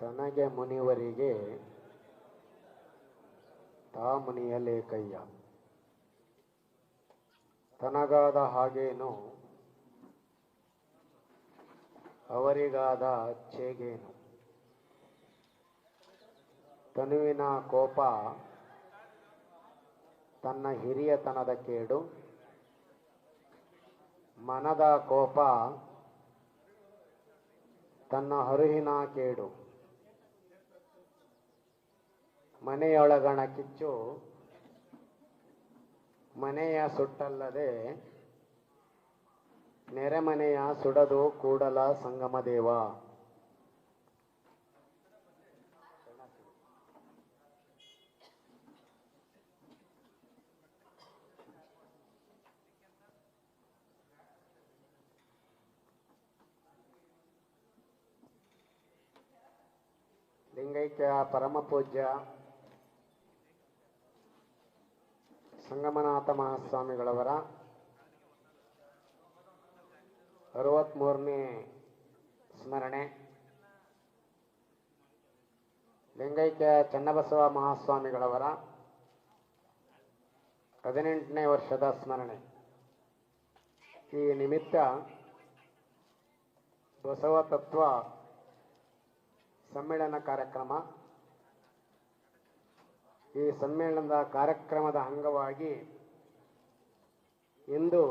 ತನಗೆ ಮುನಿವರಿಗೆ ತಾ ಮುನಿಯಲೇಕಯ್ಯ ತನಗಾದ ಹಾಗೇನು? ಅವರಿಗಾದ ಚೇಗೇನು ತನುವಿನ ಕೋಪ ತನ್ನ ಹಿರಿಯತನದ ಕೇಡು. ಮನದ ಕೋಪ ತನ್ನ ಹರುಹಿನ ಕೇಡು. ಮನೆಯೊಳಗಣ ಕಿಚ್ಚು ಮನೆಯ ಸುಟ್ಟಲ್ಲದೆ ನೆರೆಮನೆಯ ಸುಡದು ಕೂಡಲ ಸಂಗಮ ದೇವ ಲಿಂಗೈಕ್ಯ ಪರಮ ಪೂಜ್ಯ ಸಂಗಮನಾಥ ಮಹಾಸ್ವಾಮಿಗಳವರ ಅರವತ್ಮೂರನೇ ಸ್ಮರಣೆ. ಲಿಂಗೈಕ್ಯ ಚನ್ನಬಸವ ಮಹಾಸ್ವಾಮಿಗಳವರ ಹದಿನೆಂಟನೇ ವರ್ಷದ ಸ್ಮರಣೆ. ಈ ನಿಮಿತ್ತ ಬಸವ ತತ್ವ ಸಮ್ಮೇಳನ ಕಾರ್ಯಕ್ರಮ ಈ ಸಮ್ಮೇಳನದ ಕಾರ್ಯಕ್ರಮದ ಅಂಗವಾಗಿ ಇಂದು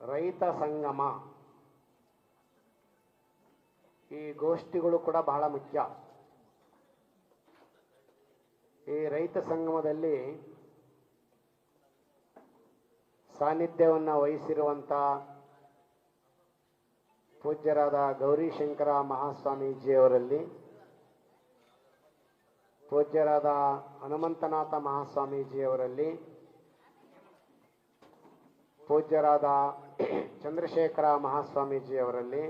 ರೈತ ಸಂಗಮ ಈ ಗೋಷ್ಠಿಗಳು ಕೂಡ ಬಹಳ ಮುಖ್ಯ. ಈ ರೈತ ಸಂಗಮದಲ್ಲಿ ಸಾನ್ನಿಧ್ಯವನ್ನು ವಹಿಸಿರುವಂಥ ಪೂಜ್ಯರಾದ ಗೌರಿಶಂಕರ ಮಹಾಸ್ವಾಮೀಜಿಯವರಲ್ಲಿ ಪೂಜ್ಯರಾದ ಹನುಮಂತನಾಥ ಮಹಾಸ್ವಾಮೀಜಿಯವರಲ್ಲಿ ಪೂಜ್ಯರಾದ ಚಂದ್ರಶೇಖರ ಮಹಾಸ್ವಾಮೀಜಿಯವರಲ್ಲಿ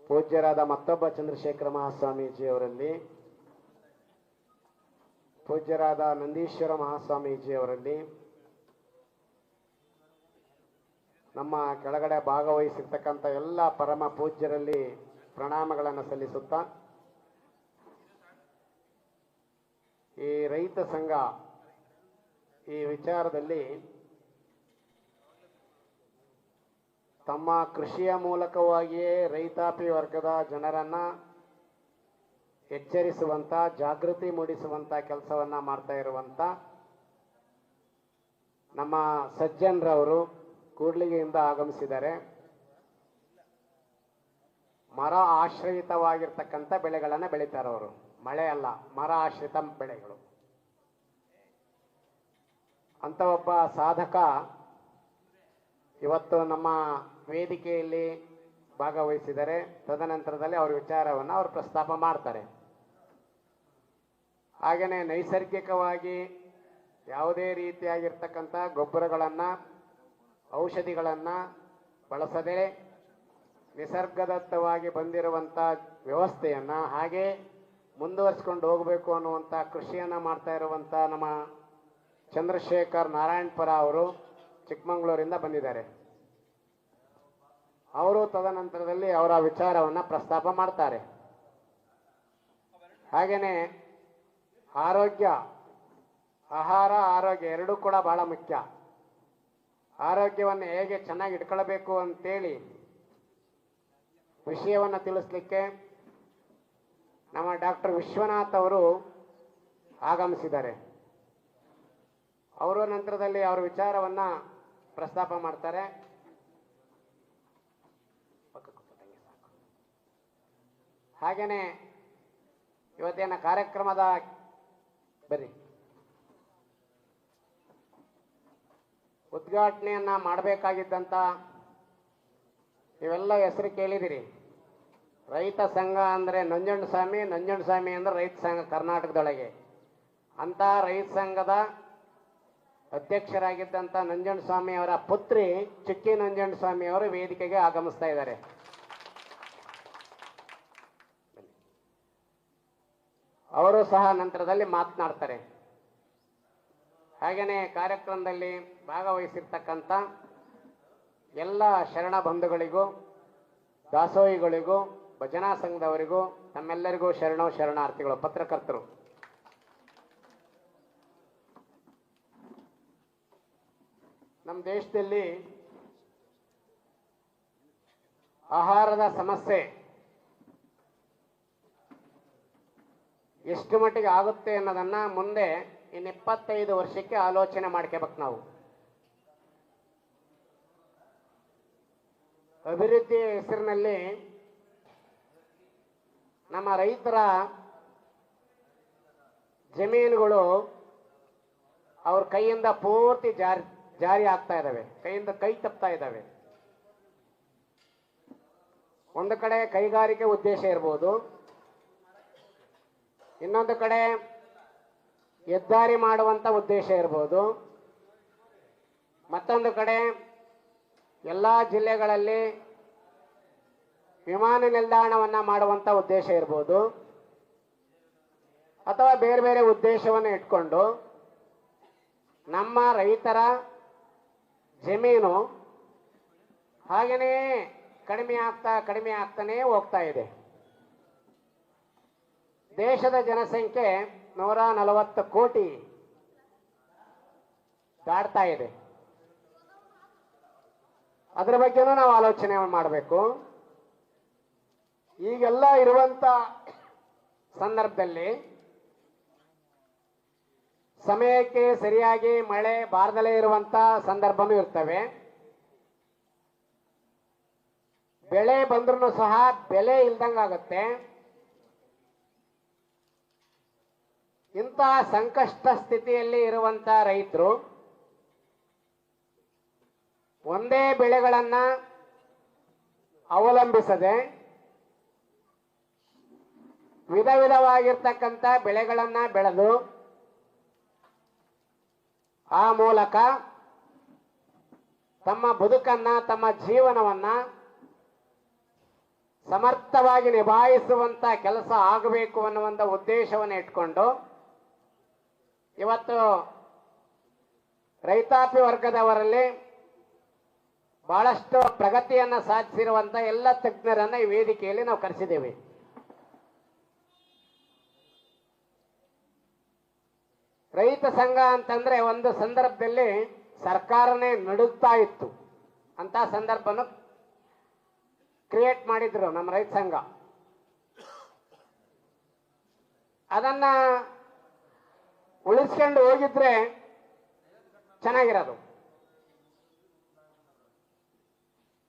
ಪೂಜ್ಯರಾದ ಮತ್ತೊಬ್ಬ ಚಂದ್ರಶೇಖರ ಮಹಾಸ್ವಾಮೀಜಿಯವರಲ್ಲಿ ಪೂಜ್ಯರಾದ ನಂದೀಶ್ವರ ಮಹಾಸ್ವಾಮೀಜಿಯವರಲ್ಲಿ ನಮ್ಮ ಕೆಳಗಡೆ ಭಾಗವಹಿಸಿರ್ತಕ್ಕಂಥ ಎಲ್ಲ ಪರಮ ಪೂಜ್ಯರಲ್ಲಿ ಪ್ರಣಾಮಗಳನ್ನು ಸಲ್ಲಿಸುತ್ತಾ ಈ ರೈತ ಸಂಘ ಈ ವಿಚಾರದಲ್ಲಿ ತಮ್ಮ ಕೃಷಿಯ ಮೂಲಕವಾಗಿಯೇ ರೈತಾಪಿ ವರ್ಗದ ಜನರನ್ನು ಎಚ್ಚರಿಸುವಂಥ ಜಾಗೃತಿ ಮೂಡಿಸುವಂಥ ಕೆಲಸವನ್ನು ಮಾಡ್ತಾ ಇರುವಂಥ ನಮ್ಮ ಸಜ್ಜನರವರು ಕೂಡ್ಲಿಗೆಯಿಂದ ಆಗಮಿಸಿದ್ದಾರೆ. ಮರ ಆಶ್ರಯಿತವಾಗಿರ್ತಕ್ಕಂಥ ಬೆಳೆಗಳನ್ನು ಬೆಳೀತಾರೆ ಅವರು ಮಳೆ ಅಲ್ಲ ಮರ ಆಶ್ರಿತ ಬೆಳೆಗಳು. ಅಂತ ಒಬ್ಬ ಸಾಧಕ ಇವತ್ತು ನಮ್ಮ ವೇದಿಕೆಯಲ್ಲಿ ಭಾಗವಹಿಸಿದರೆ, ತದನಂತರದಲ್ಲಿ ಅವರ ವಿಚಾರವನ್ನು ಅವರು ಪ್ರಸ್ತಾಪ ಮಾಡ್ತಾರೆ. ಹಾಗೆಯೇ ನೈಸರ್ಗಿಕವಾಗಿ ಯಾವುದೇ ರೀತಿಯಾಗಿರ್ತಕ್ಕಂಥ ಗೊಬ್ಬರಗಳನ್ನು, ಔಷಧಿಗಳನ್ನು ಬಳಸದೆ ನಿಸರ್ಗದತ್ತವಾಗಿ ಬಂದಿರುವಂಥ ವ್ಯವಸ್ಥೆಯನ್ನು ಹಾಗೆ ಮುಂದುವರಿಸ್ಕೊಂಡು ಹೋಗಬೇಕು ಅನ್ನುವಂಥ ಕೃಷಿಯನ್ನು ಮಾಡ್ತಾ ಇರುವಂಥ ನಮ್ಮ ಚಂದ್ರಶೇಖರ್ ನಾರಾಯಣಪುರ ಅವರು ಚಿಕ್ಕಮಗಳೂರಿಂದ ಬಂದಿದ್ದಾರೆ. ಅವರು ತದನಂತರದಲ್ಲಿ ಅವರ ವಿಚಾರವನ್ನು ಪ್ರಸ್ತಾಪ ಮಾಡ್ತಾರೆ. ಹಾಗೆಯೇ ಆರೋಗ್ಯ, ಆಹಾರ, ಆರೋಗ್ಯ ಎರಡೂ ಕೂಡ ಬಹಳ ಮುಖ್ಯ. ಆರೋಗ್ಯವನ್ನು ಹೇಗೆ ಚೆನ್ನಾಗಿ ಇಟ್ಕೊಳ್ಬೇಕು ಅಂತೇಳಿ ವಿಷಯವನ್ನು ತಿಳಿಸ್ಲಿಕ್ಕೆ ನಮ್ಮ ಡಾಕ್ಟರ್ ವಿಶ್ವನಾಥ್ ಅವರು ಆಗಮಿಸಿದ್ದಾರೆ. ಅವರ ನಂತರದಲ್ಲಿ ಅವರ ವಿಚಾರವನ್ನ ಪ್ರಸ್ತಾಪ ಮಾಡ್ತಾರೆ. ಹಾಗೇನೆ ಇವತ್ತಿನ ಕಾರ್ಯಕ್ರಮದ ಬರ್ರಿ. ಉದ್ಘಾಟನೆಯನ್ನ ಮಾಡಬೇಕಾಗಿದ್ದಂತ ನೀವೆಲ್ಲ ಹೆಸರು ಕೇಳಿದಿರಿ. ರೈತ ಸಂಘ ಅಂದರೆ ನಂಜುಂಡ ಸ್ವಾಮಿ ಅಂದರೆ ರೈತ ಸಂಘ ಕರ್ನಾಟಕದೊಳಗೆ. ಅಂಥ ರೈತ ಸಂಘದ ಅಧ್ಯಕ್ಷರಾಗಿದ್ದಂಥ ನಂಜುಂಡ ಸ್ವಾಮಿ ಅವರ ಪುತ್ರಿ ಚಿಕ್ಕಿ ಸ್ವಾಮಿ ಅವರು ವೇದಿಕೆಗೆ ಆಗಮಿಸ್ತಾ ಇದ್ದಾರೆ. ಅವರು ಸಹ ನಂತರದಲ್ಲಿ ಮಾತನಾಡ್ತಾರೆ. ಹಾಗೆಯೇ ಕಾರ್ಯಕ್ರಮದಲ್ಲಿ ಭಾಗವಹಿಸಿರ್ತಕ್ಕಂಥ ಎಲ್ಲ ಶರಣ ಬಂಧುಗಳಿಗೂ, ದಾಸೋಹಿಗಳಿಗೂ ಭಜನಾ ಸಂಘದವರಿಗೂ ತಮ್ಮೆಲ್ಲರಿಗೂ ಶರಣೋ ಶರಣಾರ್ಥಿಗಳು, ಪತ್ರಕರ್ತರು. ನಮ್ಮ ದೇಶದಲ್ಲಿ ಆಹಾರದ ಸಮಸ್ಯೆ ಎಷ್ಟು ಮಟ್ಟಿಗೆ ಆಗುತ್ತೆ ಅನ್ನೋದನ್ನ ಮುಂದೆ ಇನ್ನು ಇಪ್ಪತ್ತೈದು ವರ್ಷಕ್ಕೆ ಆಲೋಚನೆ ಮಾಡ್ಕೋಬೇಕು ನಾವು. ಅಭಿವೃದ್ಧಿಯ ಹೆಸರಿನಲ್ಲಿ ನಮ್ಮ ರೈತರ ಜಮೀನುಗಳು ಅವ್ರ ಕೈಯಿಂದ ಪೂರ್ತಿ ಜಾರಿ ಜಾರಿ ಆಗ್ತಾ ಇದ್ದಾವೆ ಕೈಯಿಂದ ಕೈ ತಪ್ತಾ ಇದ್ದಾವೆ ಒಂದು ಕಡೆ ಕೈಗಾರಿಕೆ ಉದ್ದೇಶ ಇರ್ಬೋದು. ಇನ್ನೊಂದು ಕಡೆ ಹೆದ್ದಾರಿ ಮಾಡುವಂಥ ಉದ್ದೇಶ ಇರ್ಬೋದು. ಮತ್ತೊಂದು ಕಡೆ ಎಲ್ಲ ಜಿಲ್ಲೆಗಳಲ್ಲಿ ವಿಮಾನ ನಿಲ್ದಾಣವನ್ನ ಮಾಡುವಂತ ಉದ್ದೇಶ ಇರ್ಬೋದು. ಅಥವಾ ಬೇರೆ ಬೇರೆ ಉದ್ದೇಶವನ್ನು ಇಟ್ಕೊಂಡು ನಮ್ಮ ರೈತರ ಜಮೀನು ಹಾಗೆಯೇ ಕಡಿಮೆ ಆಗ್ತಾ ಕಡಿಮೆ ಆಗ್ತಾನೇ ಹೋಗ್ತಾ ಇದೆ. ದೇಶದ ಜನಸಂಖ್ಯೆ ನೂರ ನಲವತ್ತು ಕೋಟಿ ದಾಡ್ತಾ ಇದೆ. ಅದರ ಬಗ್ಗೆನೂ ನಾವು ಆಲೋಚನೆ ಮಾಡಬೇಕು. ಈಗೆಲ್ಲ ಇರುವಂತ ಸಂದರ್ಭದಲ್ಲಿ ಸಮಯಕ್ಕೆ ಸರಿಯಾಗಿ ಮಳೆ ಬಾರದಲ್ಲೇ ಇರುವಂತ ಸಂದರ್ಭನೂ ಇರ್ತವೆ. ಬೆಳೆ ಬಂದ್ರೂ ಸಹ ಬೆಲೆ ಇಲ್ದಂಗಾಗುತ್ತೆ ಇಂತಹ ಸಂಕಷ್ಟ ಸ್ಥಿತಿಯಲ್ಲಿ ಇರುವಂತ ರೈತರು ಒಂದೇ ಬೆಳೆಗಳನ್ನ ಅವಲಂಬಿಸದೆ ವಿಧ ವಿಧವಾಗಿರ್ತಕ್ಕಂಥ ಬೆಳೆಗಳನ್ನ ಬೆಳೆದು ಆ ಮೂಲಕ ತಮ್ಮ ಬದುಕನ್ನ, ತಮ್ಮ ಜೀವನವನ್ನ ಸಮರ್ಥವಾಗಿ ನಿಭಾಯಿಸುವಂತ ಕೆಲಸ ಆಗಬೇಕು ಅನ್ನುವಂಥ ಉದ್ದೇಶವನ್ನು ಇಟ್ಕೊಂಡು ಇವತ್ತು ರೈತಾಪಿ ವರ್ಗದವರಲ್ಲಿ ಬಹಳಷ್ಟು ಪ್ರಗತಿಯನ್ನ ಸಾಧಿಸಿರುವಂಥ ಎಲ್ಲ ತಜ್ಞರನ್ನ ಈ ವೇದಿಕೆಯಲ್ಲಿ ನಾವು ಕರೆಸಿದ್ದೇವೆ. ರೈತ ಸಂಘ ಅಂತಂದ್ರೆ ಒಂದು ಸಂದರ್ಭದಲ್ಲಿ ಸರ್ಕಾರನೇ ನಡುಗ್ತಾ ಇತ್ತು. ಅಂತ ಸಂದರ್ಭನ ಕ್ರಿಯೇಟ್ ಮಾಡಿದ್ರು ನಮ್ಮ ರೈತ ಸಂಘ. ಅದನ್ನ ಉಳಿಸ್ಕೊಂಡು ಹೋಗಿದ್ರೆ ಚೆನ್ನಾಗಿರೋದು.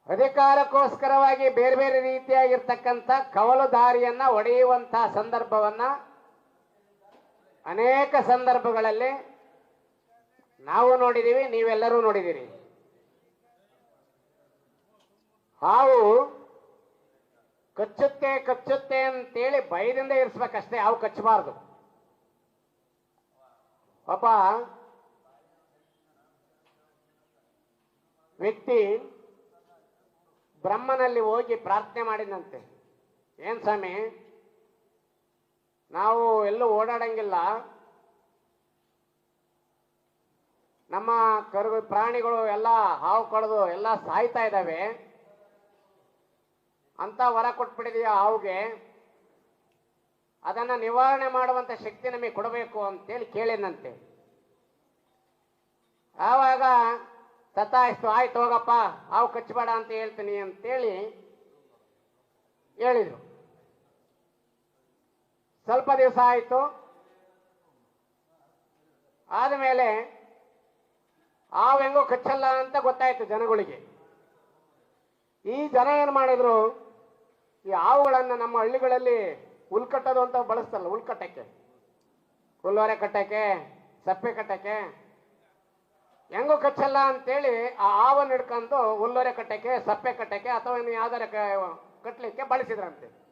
ಅಧಿಕಾರಕ್ಕೋಸ್ಕರವಾಗಿ ಬೇರೆ ಬೇರೆ ರೀತಿಯಾಗಿರ್ತಕ್ಕಂಥ ಕವಲು ದಾರಿಯನ್ನ ಒಡೆಯುವಂತಹ ಸಂದರ್ಭವನ್ನ ಅನೇಕ ಸಂದರ್ಭಗಳಲ್ಲಿ ನಾವು ನೋಡಿದ್ದೀವಿ ನೀವೆಲ್ಲರೂ ನೋಡಿದ್ದೀರಿ ಹಾವು ಕಚ್ಚುತ್ತೆ ಕಚ್ಚುತ್ತೆ ಅಂತೇಳಿ ಭಯದಿಂದ ಇರಿಸ್ಬೇಕಷ್ಟೇ, ಹಾವು ಕಚ್ಚಬಾರ್ದು. ಪಾಪ ವ್ಯಕ್ತಿ ಬ್ರಹ್ಮನಲ್ಲಿ ಹೋಗಿ ಪ್ರಾರ್ಥನೆ ಮಾಡಿದಂತೆ, ಏನ್ ಸ್ವಾಮಿ ನಾವು ಎಲ್ಲೂ ಓಡಾಡಂಗಿಲ್ಲ. ನಮ್ಮ ಕರು ಪ್ರಾಣಿಗಳು ಎಲ್ಲ ಹಾವು ಕಳೆದು ಎಲ್ಲ ಸಾಯ್ತಾ ಇದ್ದಾವೆ. ಅಂತ ವರ ಕೊಟ್ಬಿಟ್ಟಿದೀಯ ಹಾವುಗೆ. ಅದನ್ನು ನಿವಾರಣೆ ಮಾಡುವಂತ ಶಕ್ತಿ ನಮಗೆ ಕೊಡಬೇಕು ಅಂತೇಳಿ ಕೇಳಿನಂತೆ ಆವಾಗ ತಥಾಯಿಸ್ತು ಆಯ್ತು ಹೋಗಪ್ಪ, ಹಾವು ಕಚ್ಚಬೇಡ ಅಂತ ಹೇಳ್ತೀನಿ ಅಂತೇಳಿ ಹೇಳಿದ್ರು. ಸ್ವಲ್ಪ ದಿವಸ ಆಯಿತು. ಆದಮೇಲೆ ಹಾವು ಹೆಂಗೋ ಕಚ್ಚಲ್ಲ ಅಂತ ಗೊತ್ತಾಯಿತು ಜನಗಳಿಗೆ. ಈ ಜನ ಏನು ಮಾಡಿದ್ರು, ಈ ಹಾವುಗಳನ್ನು ನಮ್ಮ ಹಳ್ಳಿಗಳಲ್ಲಿ ಹುಲ್ಕಟ್ಟೋದು ಅಂತ ಬಳಸ್ತಾರಲ್ಲ, ಹುಲ್ಕಟ್ಟಕ್ಕೆ. ಹುಲ್ಲೋರೆ ಕಟ್ಟಕ್ಕೆ, ಸಪ್ಪೆ ಕಟ್ಟಕ್ಕೆ. ಹೆಂಗೋ ಕಚ್ಚಲ್ಲ ಅಂತೇಳಿ ಆ ಹಾವನ್ನು ಹಿಡ್ಕೊಂಡು ಹುಲ್ಲೋರೆ ಕಟ್ಟಕ್ಕೆ, ಸಪ್ಪೆ ಕಟ್ಟಕ್ಕೆ ಅಥವಾ ಯಾವ್ದಾರ ಕಟ್ಟಲಿಕ್ಕೆ ಬಳಸಿದ್ರಂತೆ.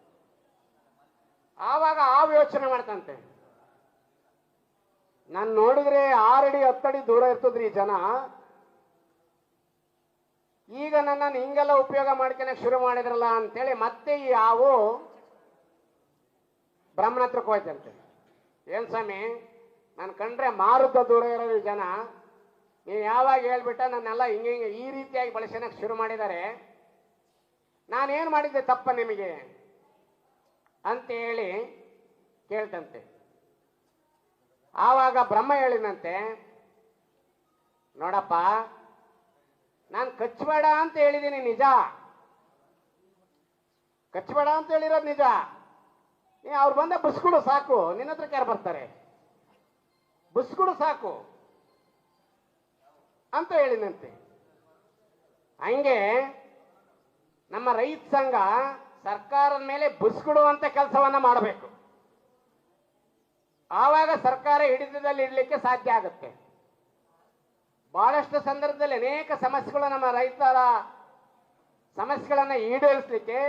ಆವಾಗ ಆ ಯೋಚನೆ ಮಾಡ್ತಂತೆ. ನಾನು ನೋಡಿದ್ರೆ ಆರಡಿ, ಹತ್ತಡಿ ದೂರ ಇರ್ತದ್ರಿ ಜನ. ಈಗ ನನ್ನನ್ನು ಹಿಂಗೆಲ್ಲ ಉಪಯೋಗ ಮಾಡ್ಕೊಳಕ್ ಶುರು ಮಾಡಿದ್ರಲ್ಲ ಅಂತೇಳಿ ಮತ್ತೆ ಈ ಹಾವು ಬ್ರಹ್ಮನ ಹತ್ರಕ್ಕೆ ಹೋಯ್ತಂತೆ. ಏನ್ ಸ್ವಾಮಿ, ನಾನು ಕಂಡ್ರೆ ಮಾರುದ್ದ ದೂರ ಇರೋದು ಜನ. ನೀವು ಯಾವಾಗ ಹೇಳ್ಬಿಟ್ಟ ನನ್ನೆಲ್ಲ ಹಿಂಗೆ ಈ ರೀತಿಯಾಗಿ ಬಳಸೋಣಕ್ಕೆ ಶುರು ಮಾಡಿದ್ದಾರೆ. ನಾನೇನು ಮಾಡಿದ್ದೆ ತಪ್ಪ ನಿಮಗೆ? ಅಂತ ಹೇಳಿ ಕೇಳ್ತಂತೆ. ಆವಾಗ ಬ್ರಹ್ಮ ಹೇಳಿದಂತೆ, ನೋಡಪ್ಪ, ನಾನು ಕಚ್ಚಬೇಡ ಅಂತ ಹೇಳಿದ್ದೀನಿ ನಿಜ. ಕಚ್ಚಬೇಡ ಅಂತ ಹೇಳಿರೋದು ನಿಜ. ನೀ ಅವ್ರು ಬಂದ ಬಸ್ಕೊಡು ಸಾಕು ನಿನ್ನ ಹತ್ರ ಯಾರು ಬರ್ತಾರೆ? ಬಸ್ಕೊಡು ಸಾಕು ಅಂತ ಹೇಳಿದಂತೆ. ಹಂಗೆ ನಮ್ಮ ರೈತ ಸಂಘ ಸರ್ಕಾರದ ಮೇಲೆ ಬುಸ್ಕೊಡುವಂತ ಕೆಲಸವನ್ನ ಮಾಡಬೇಕು. ಆವಾಗ ಸರ್ಕಾರ ಹಿಡಿತದಲ್ಲಿ ಇಡಲಿಕ್ಕೆ ಸಾಧ್ಯ ಆಗುತ್ತೆ. ಬಹಳಷ್ಟು ಸಂದರ್ಭದಲ್ಲಿ ಅನೇಕ ಸಮಸ್ಯೆಗಳು ನಮ್ಮ ರೈತರ ಸಮಸ್ಯೆಗಳನ್ನ ಈಡೇರಿಸಲಿಕ್ಕೆ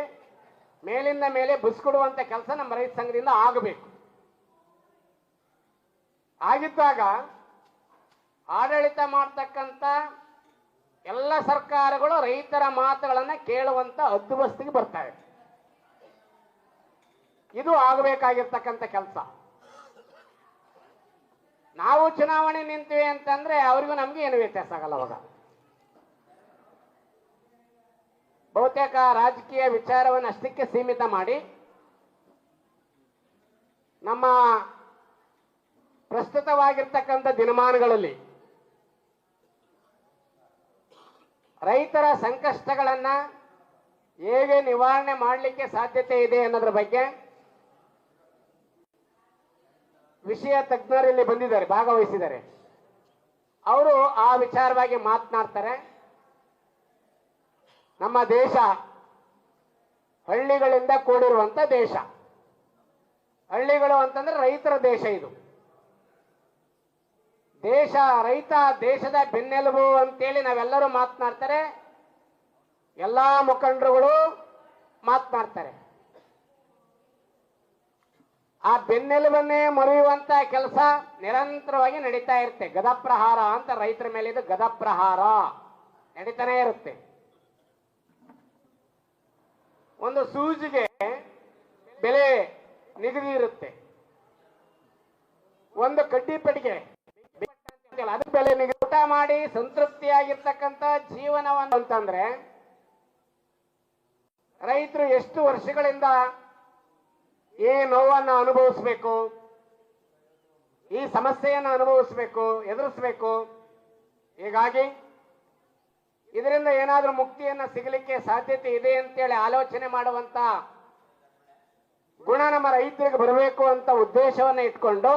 ಮೇಲಿಂದ ಮೇಲೆ ಬುಸ್ಕೊಡುವಂತ ಕೆಲಸ ನಮ್ಮ ರೈತ ಸಂಘದಿಂದ ಆಗಬೇಕು. ಆಗಿದ್ದಾಗ ಆಡಳಿತ ಮಾಡ್ತಕ್ಕಂಥ ಎಲ್ಲ ಸರ್ಕಾರಗಳು ರೈತರ ಮಾತುಗಳನ್ನು ಕೇಳುವಂತ ಹದ್ದುಬಸ್ತಿಗೆ ಬರ್ತವೆ ಇದು ಆಗಬೇಕಾಗಿರ್ತಕ್ಕಂಥ ಕೆಲಸ. ನಾವು ಚುನಾವಣೆ ನಿಂತೀವಿ ಅಂತಂದ್ರೆ ಅವರಿಗೂ ನಮ್ಗೆ ಏನು ವ್ಯತ್ಯಾಸ ಆಗಲ್ಲ ಅವಾಗ. ಬಹುತೇಕ ರಾಜಕೀಯ ವಿಚಾರವನ್ನು ಅಷ್ಟಕ್ಕೆ ಸೀಮಿತ ಮಾಡಿ ನಮ್ಮ ಪ್ರಸ್ತುತವಾಗಿರ್ತಕ್ಕಂಥ ದಿನಮಾನಗಳಲ್ಲಿ ರೈತರ ಸಂಕಷ್ಟಗಳನ್ನ ಹೇಗೆ ನಿವಾರಣೆ ಮಾಡಲಿಕ್ಕೆ ಸಾಧ್ಯತೆ ಇದೆ ಅನ್ನೋದ್ರ ಬಗ್ಗೆ ವಿಷಯ ತಜ್ಞರಲ್ಲಿ ಬಂದಿದ್ದಾರೆ, ಭಾಗವಹಿಸಿದ್ದಾರೆ. ಅವರು ಆ ವಿಚಾರವಾಗಿ ಮಾತನಾಡ್ತಾರೆ. ನಮ್ಮ ದೇಶ ಹಳ್ಳಿಗಳಿಂದ ಕೂಡಿರುವಂತ ದೇಶ. ಹಳ್ಳಿಗಳು ಅಂತಂದ್ರೆ ರೈತರ ದೇಶ ಇದು. ದೇಶ, ರೈತ, ದೇಶದ ಬೆನ್ನೆಲುಬು ಅಂತೇಳಿ ನಾವೆಲ್ಲರೂ ಮಾತನಾಡ್ತಾರೆ. ಎಲ್ಲಾ ಮುಖಂಡರುಗಳು ಮಾತನಾಡ್ತಾರೆ. ಆ ಬೆನ್ನೆಲುಬನ್ನೇ ಮರೆಯುವಂತ ಕೆಲಸ ನಿರಂತರವಾಗಿ ನಡೀತಾ ಇರುತ್ತೆ. ಗದಪ್ರಹಾರ ಅಂತ ರೈತರ ಮೇಲೆ ಇದು ಗದಪ್ರಹಾರ. ನಡೀತಾನೆ ಇರುತ್ತೆ. ಒಂದು ಸೂಜಿಗೆ ಬೆಲೆ ನಿಗದಿ ಇರುತ್ತೆ. ಒಂದು ಕಡ್ಡಿ ಪೆಟ್ಟಿಗೆ ಅದು ಬೆಲೆ ನಿಗದಿ ಊಟ ಮಾಡಿ ಸಂತೃಪ್ತಿಯಾಗಿರ್ತಕ್ಕಂಥ ಜೀವನವನ್ನು ಅಂತಂದ್ರೆ ರೈತರು ಎಷ್ಟು ವರ್ಷಗಳಿಂದ ಈ ನೋವನ್ನು ಅನುಭವಿಸ್ಬೇಕು. ಈ ಸಮಸ್ಯೆಯನ್ನು ಅನುಭವಿಸ್ಬೇಕು, ಎದುರಿಸ್ಬೇಕು. ಹೀಗಾಗಿ ಇದರಿಂದ ಏನಾದರೂ ಮುಕ್ತಿಯನ್ನ ಸಿಗಲಿಕ್ಕೆ ಸಾಧ್ಯತೆ ಇದೆ ಅಂತೇಳಿ ಆಲೋಚನೆ ಮಾಡುವಂತ ಗುಣ ನಮ್ಮ ರೈತರಿಗೆ ಬರಬೇಕು ಅಂತ ಉದ್ದೇಶವನ್ನ ಇಟ್ಕೊಂಡು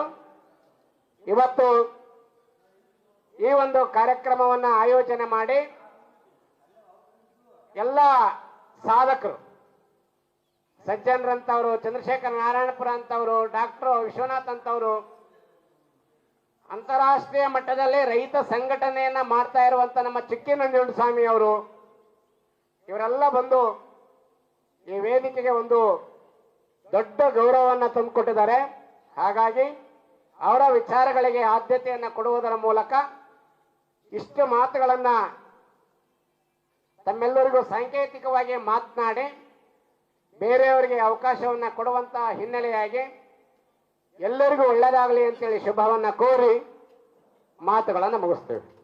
ಇವತ್ತು ಈ ಒಂದು ಕಾರ್ಯಕ್ರಮವನ್ನ ಆಯೋಜನೆ ಮಾಡಿ ಎಲ್ಲ ಸಾಧಕರು ಸಜ್ಜನ್ರಂತವರು ಚಂದ್ರಶೇಖರ್ ನಾರಾಯಣಪುರ ಅಂತವರು, ಡಾಕ್ಟರ್ ವಿಶ್ವನಾಥ್ ಅಂತವರು, ಅಂತಾರಾಷ್ಟ್ರೀಯ ಮಟ್ಟದಲ್ಲಿ ರೈತ ಸಂಘಟನೆಯನ್ನ ಮಾಡ್ತಾ ಇರುವಂತ ನಮ್ಮ ಚಿಕ್ಕಿ ಸ್ವಾಮಿ ಅವರು, ಇವರೆಲ್ಲ ಬಂದು ಈ ವೇದಿಕೆಗೆ ಒಂದು ದೊಡ್ಡ ಗೌರವವನ್ನು ತಂದುಕೊಟ್ಟಿದ್ದಾರೆ. ಹಾಗಾಗಿ ಅವರ ವಿಚಾರಗಳಿಗೆ ಆದ್ಯತೆಯನ್ನು ಕೊಡುವುದರ ಮೂಲಕ ಇಷ್ಟು ಮಾತುಗಳನ್ನ ತಮ್ಮೆಲ್ಲರಿಗೂ ಸಾಂಕೇತಿಕವಾಗಿ ಮಾತನಾಡಿ ಬೇರೆಯವರಿಗೆ ಅವಕಾಶವನ್ನ ಕೊಡುವಂತಹ ಹಿನ್ನೆಲೆಯಾಗಿ ಎಲ್ಲರಿಗೂ ಒಳ್ಳೆಯದಾಗಲಿ ಅಂತೇಳಿ ಶುಭವನ್ನು ಕೋರಿ ಮಾತುಗಳನ್ನು ಮುಗಿಸ್ತೇವೆ.